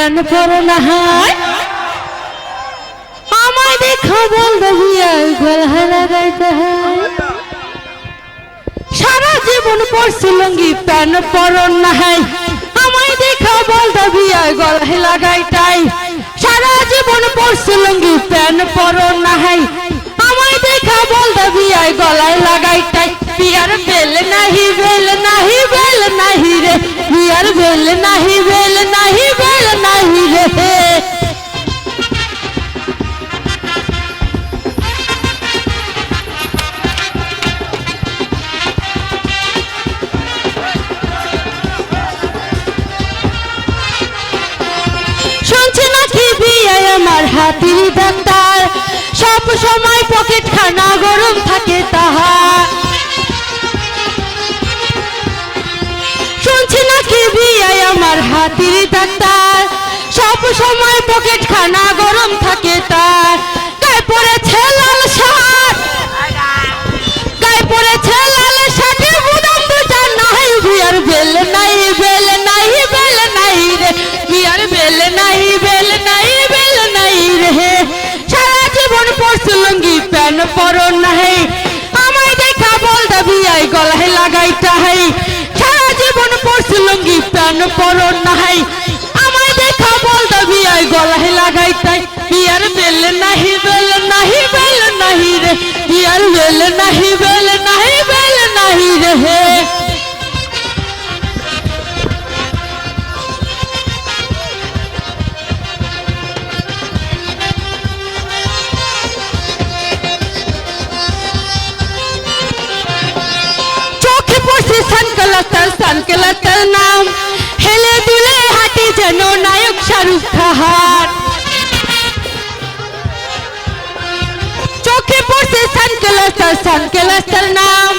Pan পরো না high আমায় দেখা বল দেবিয়া গলা লাগাইতে হয়। সারা জীবন পরছি লঙ্গি প্যান পরো না হাই আমায় দেখা বল দেবিয়া গলায় লাগাইটাই সারা জীবন পরছি লঙ্গি প্যান পরো না হাই আমায় দেখা বল দেবিয়া গলায় লাগাইটাই নাকি আমার হাতির ডাক্তার। সব সময় পকেট খানা গরম থাকে তাহা শুনছি নাকি বিয়াই আমার হাতির ডাক্তার। সব সময় পকেট খানা গরম থাকে তার। লুঙ্গি নাহি আমায় দেখা বল দাবি আই গলায় লাগাইটা হাই। সারা জীবন পরশু লুঙ্গি প্রাণ পরন নাই। আমায় দেখা বল দাবি আই গলায় লাগাইতাই বিয়ার বেল নাহি বেল নাহি বেল নাহি রে? বিয়ার বেল নাহি বেল নাহি বেল নাহি রে? সানকালাতার সানকালাতার নাম হেলে দুলে হাঁটি যেন নায়ক শাহরুখ খান চোখে পড়ছে সানকালাতার সানকালাতার নাম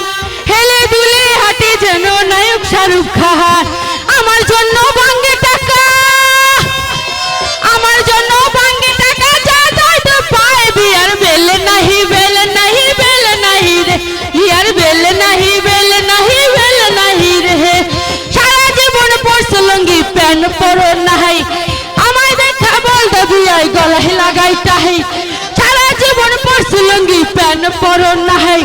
হেলে দুলে হাঁটি যেন নায়ক শাহরুখ খান আমার জন্য বাঙ্গে কেন পড়ো নাই। আমায় দেখা বল দাবিয়াই গলায় লাগাই তাহাই সারা জীবন পড়ছি লুঙ্গি প্যান পড়ো নাই।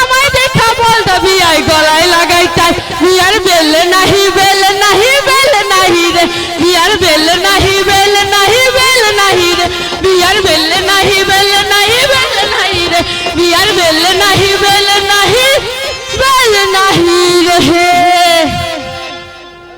আমায় দেখা বল দাবিয়াই গলায় লাগাই তাই বিয়ার বেল নাহি বেল নাহি বেল নাহি রে। বিয়ার বেল নাহি বেল নাহি বেল নাহি রে। বিয়ার বেল নাহি বেল নাহি বেল নাহি রে। বিয়ার বেল নাহি বেল নাহি বেল নাহি রে। হে